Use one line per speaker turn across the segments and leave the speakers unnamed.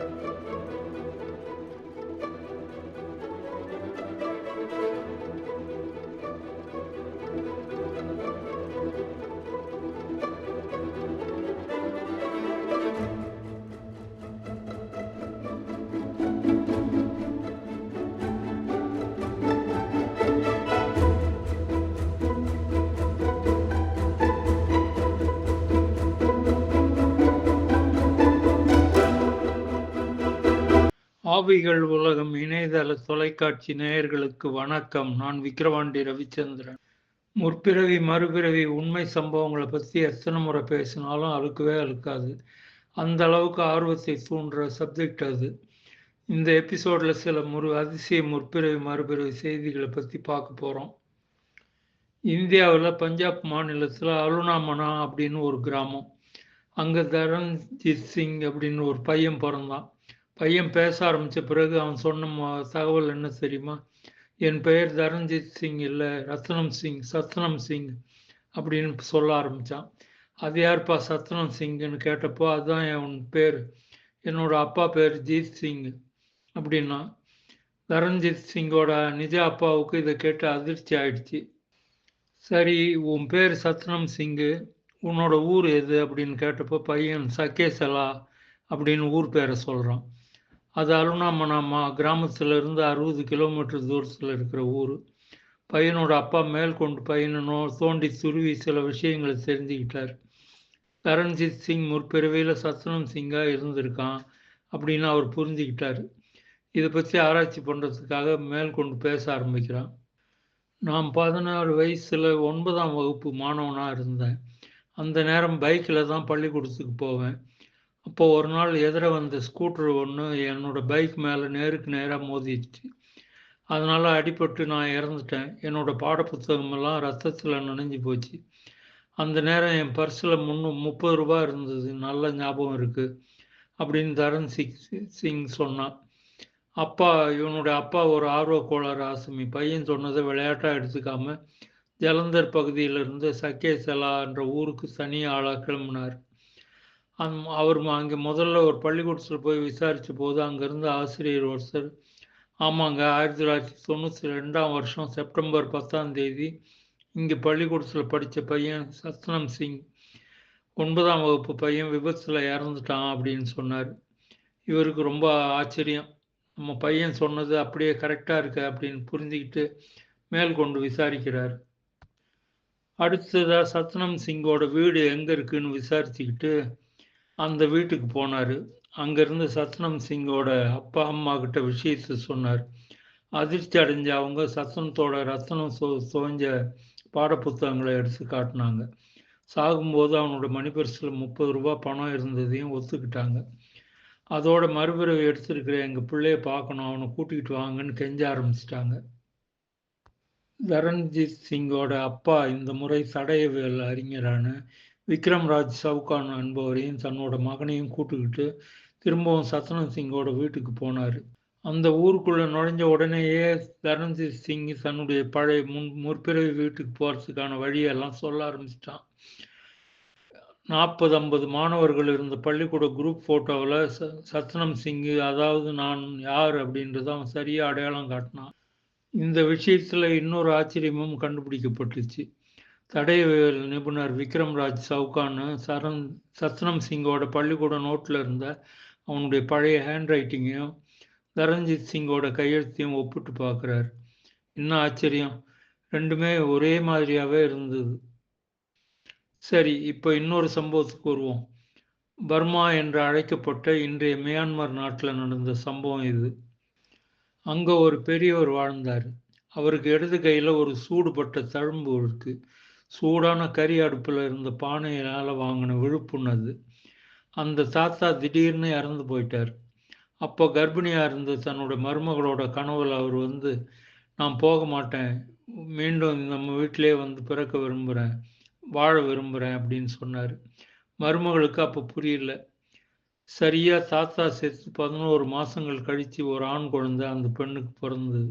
Thank you. ஆவிகள் உலகம் இணையதள தொலைக்காட்சி நேயர்களுக்கு வணக்கம். நான் விக்கிரவாண்டி ரவிச்சந்திரன். முற்பிறவி மறுபிறவி உண்மை சம்பவங்களை பற்றி எத்தனை முறை பேசினாலும் அழுக்கவே அழுக்காது. அந்த அளவுக்கு ஆர்வத்தை தூண்டுற சப்ஜெக்ட் அது. இந்த எபிசோடில் சில முரு அதிசய முற்பிறவி மறுபிறவி செய்திகளை பற்றி பார்க்க போகிறோம் இந்தியாவில் பஞ்சாப் மாநிலத்தில் அருணாமனா அப்படின்னு ஒரு கிராமம். அங்கே தரண்ஜித் சிங் அப்படின்னு ஒரு பையன் பிறந்தான். பையன் பேச ஆரம்பித்த பிறகு அவன் சொன்ன தகவல் என்ன தெரியுமா? என் பெயர் தரண்ஜித் சிங் இல்லை ரத்னம் சிங் சத்னம் சிங் அப்படின்னு சொல்ல ஆரம்பித்தான் அது யார்ப்பா சத்னம் சிங்னு கேட்டப்போ அதுதான் என் பேர். என்னோட அப்பா பேர் ஜீத் சிங் அப்படின்னா தரண்ஜித் சிங்கோட நிஜ அப்பாவுக்கு இதை கேட்டு அதிர்ச்சி ஆயிடுச்சு. சரி உன் பேர் சத்னம் சிங்கு. உன்னோட ஊர் எது? அப்படின்னு கேட்டப்போ பையன் சக்கேசலா அப்படின்னு ஊர் பேரை சொல்கிறான் அது அருணாமனாமா கிராமத்தில் இருந்து அறுபது கிலோமீட்டர் தூரத்தில் இருக்கிற ஊர். பையனோட அப்பா மேல் கொண்டு பையனோ தோண்டி துருவி சில விஷயங்களை தெரிஞ்சுக்கிட்டார். தரண்ஜித் சிங் முற்பிறவியில் சத்னம் சிங்காக இருந்திருக்கான் அப்படின்னு அவர் புரிஞ்சுக்கிட்டார். இதை பற்றி ஆராய்ச்சி பண்ணுறதுக்காக மேல் கொண்டு பேச ஆரம்பிக்கிறான். நான் பதினாறு வயசில் ஒன்பதாம் வகுப்பு மாணவனாக இருந்தேன். அந்த நேரம் பைக்கில் தான் பள்ளிக்கூடத்துக்கு போவேன். அப்போ ஒரு நாள் எதிர வந்த ஸ்கூட்டர் ஒன்று என்னோட பைக் மேலே நேருக்கு நேராக மோதிடுச்சு. அதனால் அடிபட்டு நான் இறந்துட்டேன். என்னோட பாடப்புத்தகமெல்லாம் ரத்தத்தில் நனைஞ்சு போச்சு. அந்த நேரம் என் பர்ஸில் முன்னூ முப்பது ரூபா இருந்தது. நல்ல ஞாபகம் இருக்குது அப்படின்னு தரன் சிங் சிங் சொன்னான். அப்பா இவனுடைய அப்பா ஒரு ஆர்வ கோளாறு ஆசுமி. பையன் சொன்னதை விளையாட்டாக எடுத்துக்காம ஜலந்தர் பகுதியிலிருந்து சக்கேசலா என்ற ஊருக்கு தனி ஆளாக கிளம்பினார். அந் அவர் அங்கே முதல்ல ஒரு பள்ளிக்கூடத்தில் போய் விசாரித்த போது அங்கேருந்து ஆசிரியர் ஒருத்தர் ஆமாங்க ஆயிரத்தி தொள்ளாயிரத்தி தொண்ணூற்றி ரெண்டாம் வருஷம் செப்டம்பர் பத்தாம் தேதி இங்கே பள்ளிக்கூடத்தில் படித்த பையன் சத்னம் சிங். ஒன்பதாம் வகுப்பு பையன் விபத்தில் இறந்துட்டான் அப்படின்னு சொன்னார். இவருக்கு ரொம்ப ஆச்சரியம். நம்ம பையன் சொன்னது அப்படியே கரெக்டாக இருக்கு அப்படின்னு புரிஞ்சுக்கிட்டு மேல் கொண்டு விசாரிக்கிறார். அடுத்ததாக சத்னம் சிங்கோட வீடு எங்கே இருக்குன்னு விசாரிச்சுக்கிட்டு அந்த வீட்டுக்கு போனார். அங்கேருந்து சத்னம் சிங்கோட அப்பா அம்மா கிட்ட விஷயத்த சொன்னார். அதிர்ச்சி அடைஞ்ச அவங்க சத்னத்தோட ரத்தனம் சோ சோஞ்ச பாடப்புத்தகங்களை எடுத்து காட்டினாங்க. சாகும்போது அவனோட மணிப்பரிசில் முப்பது ரூபா பணம் இருந்ததையும் ஒத்துக்கிட்டாங்க. அதோட மறுபிறவை எடுத்திருக்கிற எங்கள் பிள்ளைய பார்க்கணும் அவனை கூட்டிகிட்டு வாங்கன்னு கெஞ்ச ஆரம்பிச்சிட்டாங்க. தரண்ஜித் சிங்கோட அப்பா இந்த முறை தடயவியல் அறிஞரான விக்ரம்ராஜ் சவுகான் என்பவரையும் தன்னோட மகனையும் கூட்டுக்கிட்டு திரும்பவும் சத்னம் சிங்கோட வீட்டுக்கு போனார். அந்த ஊருக்குள்ளே நுழைஞ்ச உடனேயே தரண்ஜித் சிங் தன்னுடைய பழைய முன் முற்பிறவி வீட்டுக்கு போகிறதுக்கான வழியெல்லாம் சொல்ல ஆரம்பிச்சிட்டான். நாற்பது ஐம்பது மாணவர்கள் இருந்த பள்ளிக்கூட குரூப் ஃபோட்டோவில் ச சத்னம் சிங்கு அதாவது நான் யார் அப்படின்றத அவன் சரியாக அடையாளம் காட்டினான். இந்த விஷயத்தில் இன்னொரு ஆச்சரியமும் கண்டுபிடிக்கப்பட்டுச்சு. தடயவியல் நிபுணர் விக்ரம்ராஜ் சவுகான்னு சரண் சத்னம் சிங்கோட பள்ளிக்கூட நோட்டில் இருந்த அவனுடைய பழைய ஹேண்ட் ரைட்டிங்கையும் தரஞ்சித் சிங்கோட கையெழுத்தையும் ஒப்பிட்டு பார்க்குறார். இன்னும் ஆச்சரியம்? ரெண்டுமே ஒரே மாதிரியாகவே இருந்தது. சரி இப்போ இன்னொரு சம்பவத்துக்கு வருவோம். பர்மா என்று அழைக்கப்பட்ட இன்றைய மியான்மர் நாட்டில் நடந்த சம்பவம் இது. அங்கே ஒரு பெரியவர் வாழ்ந்தார். அவருக்கு இடது கையில் ஒரு சூடுபட்ட தழும்பு இருக்குது சூடான கறி அடுப்பில் இருந்த பானையினால் வாங்கின விழுப்புண்ணது அந்த தாத்தா திடீர்னு இறந்து போயிட்டார். அப்போ கர்ப்பிணியாக இருந்த தன்னோட மருமகளோட கனவில் அவர் வந்து நான் போக மாட்டேன். மீண்டும் நம்ம வீட்டிலே வந்து பிறக்க விரும்புகிறேன். வாழ விரும்புகிறேன். அப்படின்னு சொன்னார். மருமகளுக்கு அப்போ புரியல. சரியாக தாத்தா செத்து பதினோரு மாதங்கள் கழித்து ஒரு ஆண் குழந்தை அந்த பெண்ணுக்கு பிறந்தது.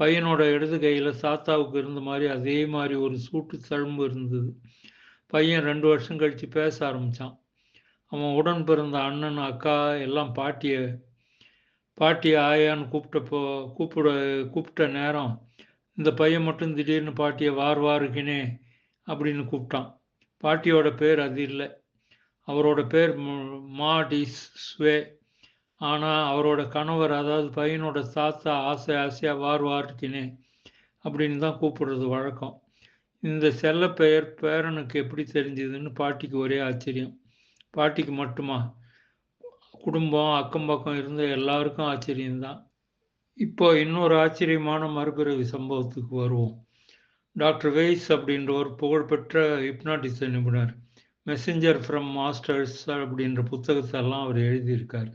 பையனோட இடது கையில் தாத்தாவுக்கு இருந்த மாதிரி அதே மாதிரி ஒரு சூட்டு தழும்பு இருந்தது. பையன் ரெண்டு வருஷம் கழித்து பேச ஆரம்பித்தான் அவன் உடன் பிறந்த அண்ணன் அக்கா எல்லாம் பாட்டியை பாட்டி ஆயான்னு கூப்பிட்டப்போ கூப்பிட கூப்பிட்ட நேரம் இந்த பையன் மட்டும் திடீர்னு பாட்டியை வார் வாருக்கினே அப்படின்னு கூப்பிட்டான். பாட்டியோட பேர் அது இல்லை. அவரோட பேர் மா ஸ்வே ஆனால் அவரோட கணவர் அதாவது பையனோட தாத்தா ஆசை ஆசையாக வார் வார்த்தினே அப்படின்னு தான் கூப்பிடுறது வழக்கம். இந்த செல்ல பெயர் பேரனுக்கு எப்படி தெரிஞ்சதுன்னு பாட்டிக்கு ஒரே ஆச்சரியம். பாட்டிக்கு மட்டுமா? குடும்பம் அக்கம் பக்கம் இருந்த எல்லாருக்கும் ஆச்சரியம்தான் இப்போ இன்னொரு ஆச்சரியமான மறுபிறவி சம்பவத்துக்கு வருவோம். டாக்டர் வெய்ஸ் அப்படின்ற ஒரு புகழ்பெற்ற ஹிப்னாட்டிச நிபுணர். மெசஞ்சர் ஃப்ரம் மாஸ்டர்ஸ் அப்படின்ற புத்தகத்தெல்லாம் அவர் எழுதியிருக்கார்.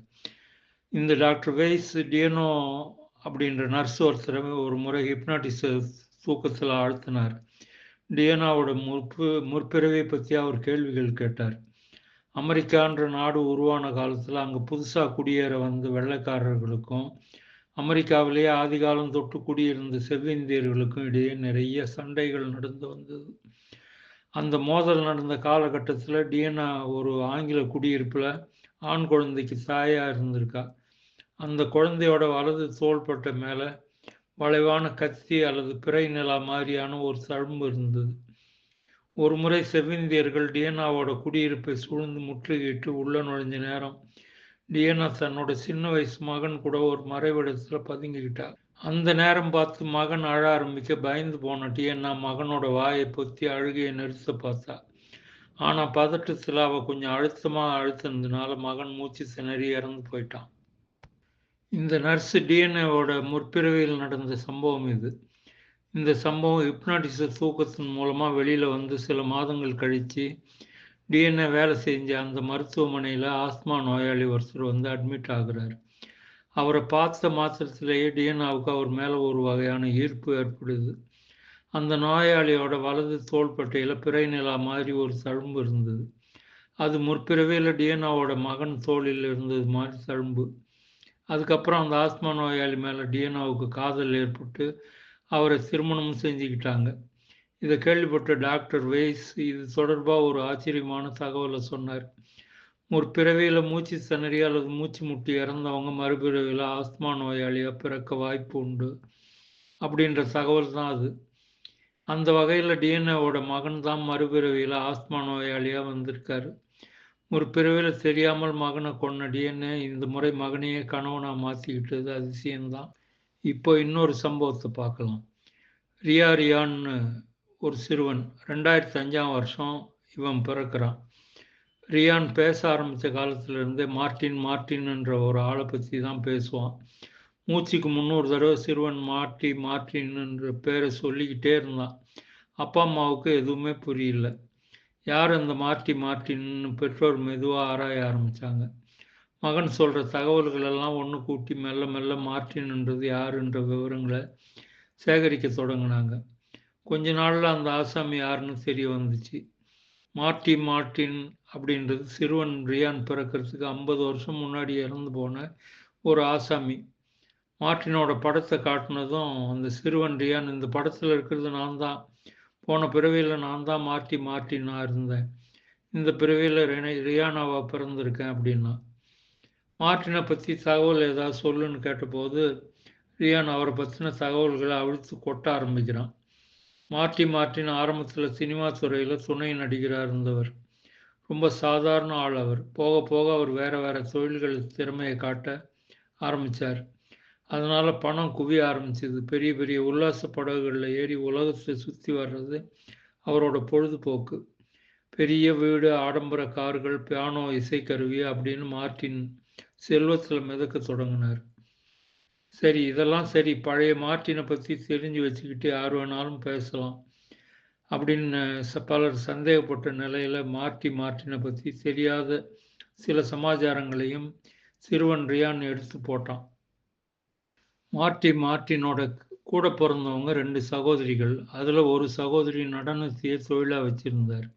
இந்த டாக்டர் வைஸ் டியனோ அப்படின்ற நர்ஸ் ஒருத்தர் ஒரு முறை ஹிப்னாட்டிச தூக்கத்தில் ஆழ்த்தினார். டியனாவோட முற்பு முற்பிறவை பற்றி அவர் கேள்விகள் கேட்டார். அமெரிக்கான்ற நாடு உருவான காலத்தில் அங்கே புதுசாக குடியேற வந்த வெள்ளைக்காரர்களுக்கும் அமெரிக்காவிலேயே ஆதிகாலம் தொட்டு குடியிருந்த செவ்விந்தியர்களுக்கும் இடையே நிறைய சண்டைகள் நடந்து வந்தது. அந்த மோதல் நடந்த காலகட்டத்தில் டிஎன்ஆ ஒரு ஆங்கில குடியிருப்பில் ஆண் குழந்தைக்கு தாயாக இருந்திருக்கா. அந்த குழந்தையோட வலது தோள்பட்ட மேலே வளைவான கத்தி அல்லது பிறை நிலா மாதிரியான ஒரு தழும்பு இருந்தது. ஒரு முறை செவ்விந்தியர்கள் டியனாவோட குடியிருப்பை சூழ்ந்து முற்றுகையிட்டு உள்ள நுழைஞ்ச நேரம் டியனா தன்னோட சின்ன வயசு மகன் கூட ஒரு மறைவிடத்தில் பதுங்கிக்கிட்டார். அந்த நேரம் பார்த்து மகன் அழ ஆரம்பிக்க பயந்து போன டியனா மகனோட வாயை பொத்தி அழுகையை நிறுத்த பார்த்தா ஆனால் பதட்டத்தில் அவள் கொஞ்சம் அழுத்தமாக அழுத்தினதுனால மகன் மூச்சு திணறி இறந்து போயிட்டான். இந்த நர்ஸ் டிஎன்ஏவோட முற்பிறவியில் நடந்த சம்பவம் இது. இந்த சம்பவம் ஹிப்னாட்டிச தூக்கத்தின் மூலமாக வெளியில் வந்து சில மாதங்கள் கழித்து டிஎன்ஏ வேலை செஞ்ச அந்த மருத்துவமனையில் ஆஸ்மா நோயாளி ஒருத்தர் வந்து அட்மிட் ஆகுறார். அவரை பார்த்த மாத்திரத்திலேயே டிஎன்ஏவுக்கு அவர் மேலே ஒரு வகையான ஈர்ப்பு ஏற்படுது. அந்த நோயாளியோட வலது தோள்பட்டையில் பிறை நிலா மாதிரி ஒரு தழும்பு இருந்தது. அது முற்பிறவையில் டிஎன்ஏவோட மகன் தோளில் இருந்தது மாதிரி தழும்பு அதுக்கப்புறம் அந்த ஆஸ்மா நோயாளி மேலே டிஎன்ஓவுக்கு காதல் ஏற்பட்டு அவரை திருமணமும் செஞ்சுக்கிட்டாங்க. இதை கேள்விப்பட்ட டாக்டர் வெய்ஸ் இது தொடர்பாக ஒரு ஆச்சரியமான தகவலை சொன்னார். ஒரு பிறவியில் மூச்சு திணறி அல்லது மூச்சு முட்டி இறந்தவங்க மறுபிறவியில் ஆஸ்மா நோயாளியாக பிறக்க வாய்ப்பு உண்டு அப்படின்ற தகவல் தான் அது. அந்த வகையில் டிஎன்ஏவோட மகன் தான் மறுபிறவியில் ஆஸ்மா நோயாளியாக வந்திருக்காரு. ஒரு பிறவில தெரியாமல் மகனை கொன்னடியேன்னு இந்த முறை மகனையே கணவனாக மாற்றிக்கிட்டது அதிசயம்தான். இப்போ இன்னொரு சம்பவத்தை பார்க்கலாம். ரியா ரியான்னு ஒரு சிறுவன் ரெண்டாயிரத்தி அஞ்சாம் வருஷம் இவன் பிறக்கிறான். ரியான் பேச ஆரம்பித்த காலத்திலிருந்தே மார்ட்டின் மார்டின்ன்ற ஒரு ஆளை பற்றி தான் பேசுவான். மூச்சுக்கு முந்நூறு தடவை சிறுவன் மார்டி மார்டின்ன்ற பேரை சொல்லிக்கிட்டே இருந்தான். அப்பா அம்மாவுக்கு எதுவுமே புரியல. யார் அந்த மார்ட்டி மார்ட்டின்னு பெற்றோர் மெதுவாக ஆராய ஆரம்பித்தாங்க மகன் சொல்கிற தகவல்கள் எல்லாம் ஒன்று கூட்டி மெல்ல மெல்ல மார்ட்டின்ன்றது யாருன்ற விவரங்களை சேகரிக்க தொடங்கினாங்க. கொஞ்ச நாளில் அந்த ஆசாமி யாருன்னு தெரிய வந்துச்சு. மார்ட்டி மார்ட்டின் அப்படின்றது சிறுவன் ரியான் பிறக்கிறதுக்கு ஐம்பது வருஷம் முன்னாடி இறந்து போன ஒரு ஆசாமி. மார்ட்டினோட படத்தை காட்டினதும் அந்த சிறுவன் ரியான் இந்த படத்தில் இருக்கிறது நான் தான் போன பிறவியில் நான் தான் மார்ட்டி நான் இருந்தேன். இந்த பிறவியில் ரியானாவா பிறந்திருக்கேன் அப்படின்னா. மார்ட்டினை பற்றி தகவல் ஏதாவது சொல்லுன்னு கேட்டபோது ரியான் அவரை பற்றின தகவல்களை அவிழ்த்து கொட்ட ஆரம்பிக்கிறான். மார்ட்டி மார்ட்டின் ஆரம்பத்தில் சினிமா துறையில் துணை நடிகராக இருந்தவர். ரொம்ப சாதாரண ஆள் அவர். போக போக அவர் வேறு வேறு தொழில்கள் திறமையை காட்ட ஆரம்பித்தார் அதனால் பணம் குவிய ஆரம்பிச்சது. பெரிய பெரிய உல்லாச படகுகளில் ஏறி உலகத்தை சுற்றி வர்றது அவரோட பொழுதுபோக்கு. பெரிய வீடு ஆடம்பர கார்கள் பியானோ இசைக்கருவி அப்படின்னு மார்ட்டின் செல்வத்தில் மிதக்க தொடங்கினார். சரி இதெல்லாம் சரி பழைய மார்ட்டினை பற்றி தெரிஞ்சு வச்சுக்கிட்டு யார் வேணாலும் பேசலாம் அப்படின்னு பலர் சந்தேகப்பட்ட நிலையில் மார்ட்டி மார்ட்டினை பற்றி தெரியாத சில சமாச்சாரங்களையும் சிறுவன் ரியான் எடுத்து போட்டான். மார்ட்டி மார்ட்டினோட கூட பிறந்தவங்க ரெண்டு சகோதரிகள். அதில் ஒரு சகோதரி நடனத்தையே தொழிலாக வச்சுருந்தார்.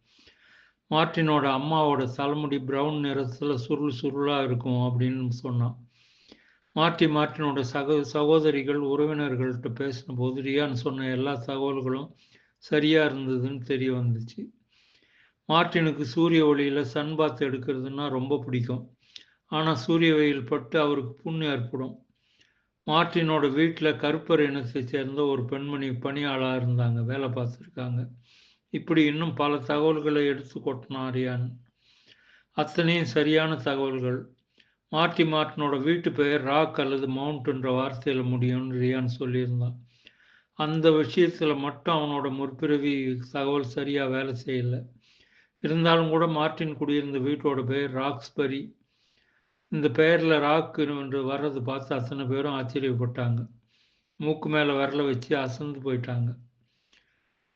மார்ட்டினோட அம்மாவோட தலைமுடி ப்ரௌன் நிறத்தில் சுருள் சுருளாக இருக்கும் அப்படின்னு சொன்னான். மார்ட்டி மார்ட்டினோட சகோ சகோதரிகள் உறவினர்கள்ட்ட பேசின போது ரியான் சொன்ன எல்லா தகவல்களும் சரியாக இருந்ததுன்னு தெரிய வந்துச்சு. மார்ட்டினுக்கு சூரிய ஒளியில் சன் பாத் எடுக்கிறதுனா ரொம்ப பிடிக்கும். ஆனால் சூரிய வெயில் பட்டு அவருக்கு புண்ணு ஏற்படும். மார்ட்டினோட வீட்டில் கருப்பர் இனத்தை சேர்ந்த ஒரு பெண்மணி பணியாளாக இருந்தாங்க வேலை பார்த்துருக்காங்க. இப்படி இன்னும் பல தகவல்களை எடுத்து கொட்டினான் ரியான் அத்தனையும் சரியான தகவல்கள். மார்ட்டி மார்ட்டினோட வீட்டு பெயர் ராக் அல்லது மவுண்ட்ன்ற வார்த்தையில் முடியும்னு ரியான் சொல்லியிருந்தான். அந்த விஷயத்தில் மட்டும் அவனோட முற்பிறவி தகவல் சரியாக வேலை செய்யலை. இருந்தாலும் கூட மார்ட்டின் குடியிருந்த வீட்டோட பெயர் ராக்ஸ்பரி. இந்த பெயரில் ராக்கு என்று வர்றது பார்த்து அத்தனை பேரும் ஆச்சரியப்பட்டாங்க. மூக்கு மேலே வரல வச்சு அசந்து போயிட்டாங்க.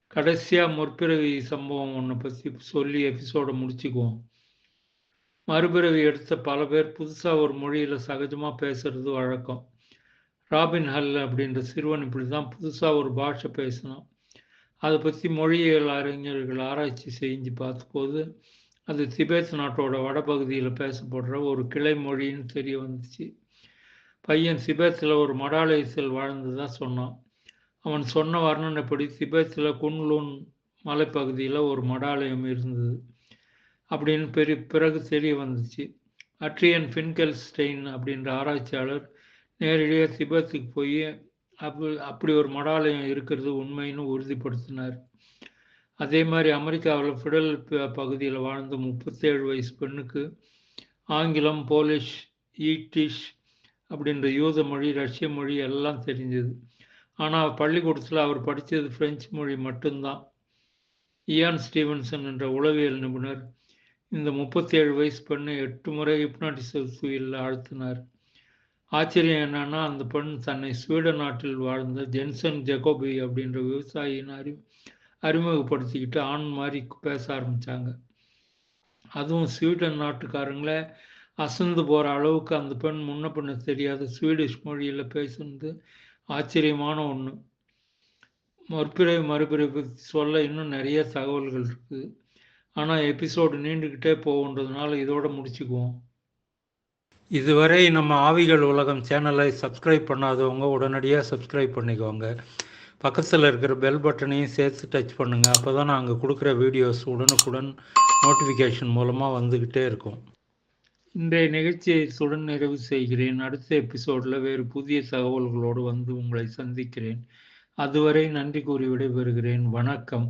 கடைசியாக முற்பிறவி சம்பவம் ஒன்றை பற்றி சொல்லி எபிசோடை முடிச்சுக்குவோம். மறுபிறவி எடுத்த பல பேர் புதுசாக ஒரு மொழியில் சகஜமாக பேசுறது வழக்கம். ராபின் ஹல் அப்படின்ற சிறுவன் இப்படி தான் புதுசாக ஒரு பாஷை பேசினான். அதை பற்றி மொழியியல் அறிஞர்கள் ஆராய்ச்சி செஞ்சு பார்த்தபோது அது திபெத் நாட்டோட வடபகுதியில் பேசப்படுற ஒரு கிளை மொழின்னு தெரிய வந்துச்சு. பையன் திபெத்தில் ஒரு மடாலயத்தில் வாழ்ந்ததாக சொன்னான். அவன் சொன்ன வர்ணனைப்படி திபெத்தில் குன்லூன் மலைப்பகுதியில் ஒரு மடாலயம் இருந்தது. அப்படின்னு பெரிய பிறகு தெரிய வந்துச்சு. அட்ரியன் ஃபின்கெல்ஸ்டெயின் அப்படின்ற ஆராய்ச்சியாளர் நேரடியாக திபெத்துக்கு போய் அப்படி அப்படி ஒரு மடாலயம் இருக்கிறது உண்மைன்னு உறுதிப்படுத்தினார். அதே மாதிரி அமெரிக்காவில் ஃபிடல் பகுதியில் வாழ்ந்த முப்பத்தேழு வயசு பெண்ணுக்கு ஆங்கிலம் போலிஷ் ஈட்டிஷ் அப்படின்ற யூத மொழி ரஷ்ய மொழி எல்லாம் தெரிஞ்சது. ஆனால் பள்ளிக்கூடத்தில் அவர் படித்தது பிரெஞ்சு மொழி மட்டும்தான். இயான் ஸ்டீவன்சன் என்ற உளவியல் நிபுணர் இந்த முப்பத்தேழு வயசு பெண்ணை எட்டு முறை ஹிப்னாட்டிசத்தில் ஆழ்த்தினார். ஆச்சரியம் என்னன்னா அந்த பெண் தன்னை ஸ்வீடன் நாட்டில் வாழ்ந்த ஜென்சன் ஜெகோபி அப்படின்ற விவசாயியின் அறிவு அறிமுகப்படுத்திக்கிட்டு ஆண் மாதிரி பேச ஆரம்பித்தாங்க அதுவும் ஸ்வீடன் நாட்டுக்காரங்கள அசந்து போகிற அளவுக்கு அந்த பெண் முன்ன பண்ண தெரியாத ஸ்வீடிஷ் மொழியில் பேசுனது ஆச்சரியமான ஒன்று மறுபிறவி மறுபிறவி சொல்ல இன்னும் நிறைய தகவல்கள் இருக்குது ஆனால் எபிசோடு நீண்டுக்கிட்டே போகுன்றதுனால இதோட முடிச்சுக்குவோம். இதுவரை நம்ம ஆவிகள் உலகம் சேனலை சப்ஸ்கிரைப் பண்ணாதவங்க உடனடியாக சப்ஸ்கிரைப் பண்ணிக்கோங்க. பக்கத்தில் இருக்கிற பெல் பட்டனையும் சேர்த்து டச் பண்ணுங்கள் அப்போ தான் நாங்கள் கொடுக்குற வீடியோஸ் உடனுக்குடன் நோட்டிஃபிகேஷன் மூலமாக வந்துக்கிட்டே இருக்கும். இன்றைய நிகழ்ச்சியை சுடன் நிறைவு செய்கிறேன். அடுத்த எபிசோடில் வேறு புதிய தகவல்களோடு வந்து உங்களை சந்திக்கிறேன். அதுவரை நன்றி கூறி விடைபெறுகிறேன். வணக்கம்.